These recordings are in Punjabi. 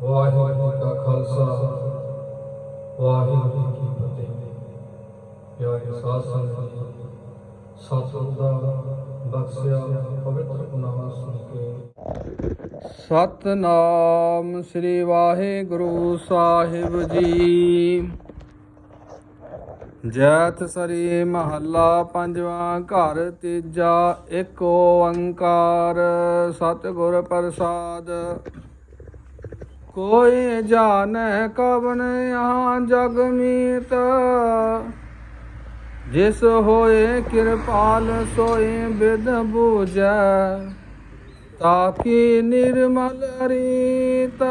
ਵਾਹਿਗੁਰੂ ਜੀ ਕਾ ਖਾਲਸਾ, ਵਾਹਿਗੁਰੂ ਜੀ ਕੀ ਫਤਿਹ। ਪਿਆਰੇ ਸਾਧ ਸੰਗਤ ਜੀ, ਸਤਿਗੁਰੂ ਦਾ ਬਖਸ਼ਿਆ ਪਵਿੱਤਰ ਨਾਮ ਸੁਣ ਕੇ। ਸਤਨਾਮ ਸ੍ਰੀ ਵਾਹਿਗੁਰੂ ਸਾਹਿਬ ਜੀ। ਜੈਤ ਸਰੀ ਮਹੱਲਾ ਪੰਜਵਾਂ ਘਰ, ਤੀਜਾ ਇੱਕ ਓੰਕਾਰ ਸਤਿਗੁਰ ਪ੍ਰਸਾਦ। ਕੋਈ ਜਾਣੈ ਕਵਨ ਆ ਜਗ ਮੀਤ। ਜਿਸ ਹੋਏ ਕਿਰਪਾਲ ਸੋਏ ਬਿਦ ਬੂਜੈ ਤਾਕੀ ਨਿਰਮਲ ਰੀਤ।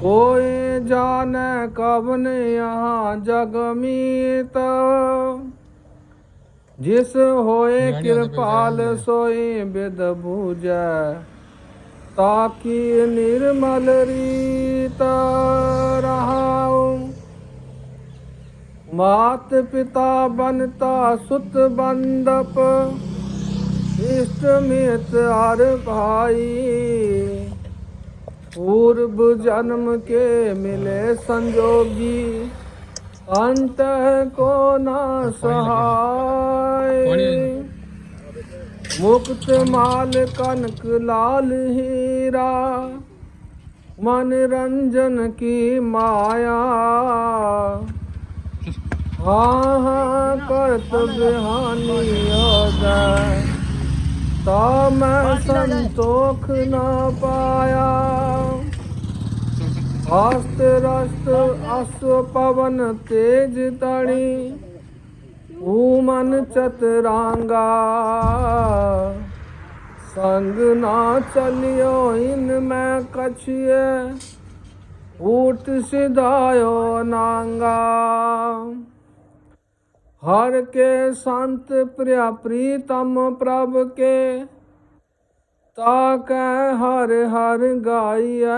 ਕੋਈ ਜਾਣੈ ਕਵਨ ਆ ਜਗ ਮੀਤ। ਜਿਸ ਹੋਏ ਕਿਰਪਾਲ ਸੋਏ ਬਿਦ ਬੂਜੈ ताकि निर्मल रीता रहाऊं मात पिता बनता सुत बंदप इष्ट मित हर भाई पूर्व जन्म के मिले संजोगी अंत को ना सहाय ਮੁਕਤ ਮਾਲ ਕਨਕ ਲਾਲ ਹੀਰਾ, ਮਨ ਰੰਜਨ ਕੀ ਮਾਇਆ। ਹਾਂ ਹਾਂ ਕਰਤ ਬਿਹਾਨੀ ਓਦਾ ਤਾ ਮੈਂ ਸੰਤੋਖ ਨਾ ਪਾਇਆ। ਆਸਤ ਰਸਤ ਅਸ ਪਵਨ ਤੇਜ ਤਣੀ ਊ ਮਨ ਚਤਰਾਂਗਾ। ਸੰਗ ਨਾ ਚਲਿਓ ਇਨ ਮੈਂ ਕਛਿਏ ਊਟ ਸਿਧਾਇਓ ਨਾਂਗਾ। ਹਰ ਕੇ ਸੰਤ ਪ੍ਰਿਆ ਪ੍ਰੀਤਮ ਪ੍ਰਭ ਕੇ, ਤਾ ਕੈ ਹਰ ਹਰ ਗਾਈਐ।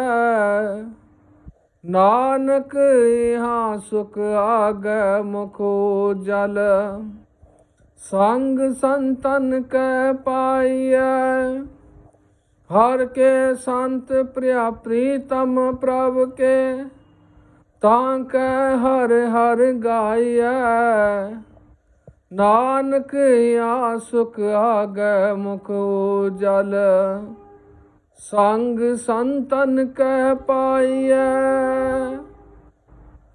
ਨਾਨਕ ਇਹਾਂ ਸੁਖ ਆਗੈ ਮੁਖੋ ਜਲ, ਸੰਗ ਸੰਤਨ ਕੈ ਪਾਈਐ। ਹਰ ਕੇ ਸੰਤ ਪ੍ਰਿਆ ਪ੍ਰੀਤਮ ਪ੍ਰਭ ਕੇ, ਤਾਂ ਕੈ ਹਰ ਹਰ ਗਾਈਐ। ਨਾਨਕ ਆ ਸੁਖ ਆਗੈ ਮੁਖ ਜਲ ਸੰਗ ਸੰਤਨ ਕਹਿ ਪਾਈਐ।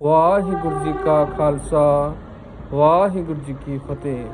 ਵਾਹਿਗੁਰੂ ਜੀ ਕਾ ਖਾਲਸਾ ਵਾਹਿਗੁਰੂ ਜੀ ਕੀ ਫਤਿਹ।